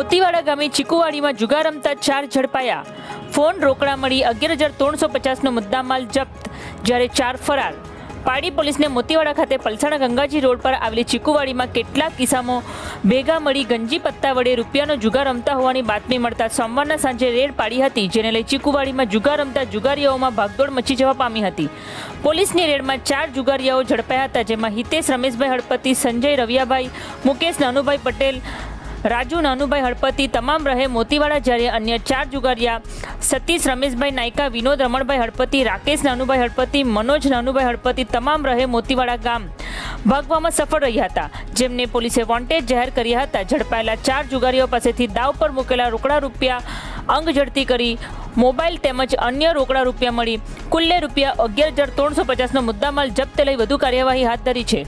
મોતીવાડા ગામે ચીકુવાડીમાં જુગાર રમતા ચાર ઝડપાયા. ફોન રોકડા મળી અગિયાર હજાર ત્રણસો પચાસનો મુદ્દામાલ જપ્ત, જ્યારે ચાર ફરાર. પાડી પોલીસને મોતીવાડા ખાતે પલસાણા ગંગાજી રોડ પર આવેલી ચીકુવાડીમાં કેટલાક કિસ્સામાં ભેગા મળી ગંજી પત્તા વડે રૂપિયાનો જુગાર રમતા હોવાની બાતમી મળતા સોમવારના સાંજે રેડ પાડી હતી, જેને લઈ ચીકુવાડીમાં જુગાર રમતા જુગારીઓમાં ભાગદોડ મચી જવા પામી હતી. પોલીસની રેડમાં ચાર જુગારીયાઓ ઝડપાયા હતા, જેમાં હિતેશ રમેશભાઈ હળપતિ, સંજય રવિયાભાઈ, મુકેશ નાનુભાઈ પટેલ રાજુ, નાનુભાઈ હળપતિ, તમામ રહે, મોતીવાડા જ્યારે અન્ય ચાર જુગારિયા, સતીશ, રમેશભાઈ નાયકા, વિનોદ, રમણભાઈ હળપતિ, રાકેશ, નાનુભાઈ હળપતિ, મનોજ, નાનુભાઈ હળપતિ, તમામ રહે, મોતીવાડા ગામ. ભાગવામાં સફળ રહ્યા હતા. જેમને પોલીસે વોન્ટેડ જાહેર કર્યા હતા. ઝડપાયેલા ચાર જુગારીઓ પાસેથી દાવ પર મૂકેલા રોકડા રૂપિયા અંગ ઝડતી કરી મોબાઈલ તેમજ અન્ય રોકડા રૂપિયા મળી. કુલ્લે રૂપિયા અગિયાર હજાર ત્રણસો પચાસનો મુદ્દામાલ જપ્ત લઈ વધુ કાર્યવાહી હાથ ધરી છે.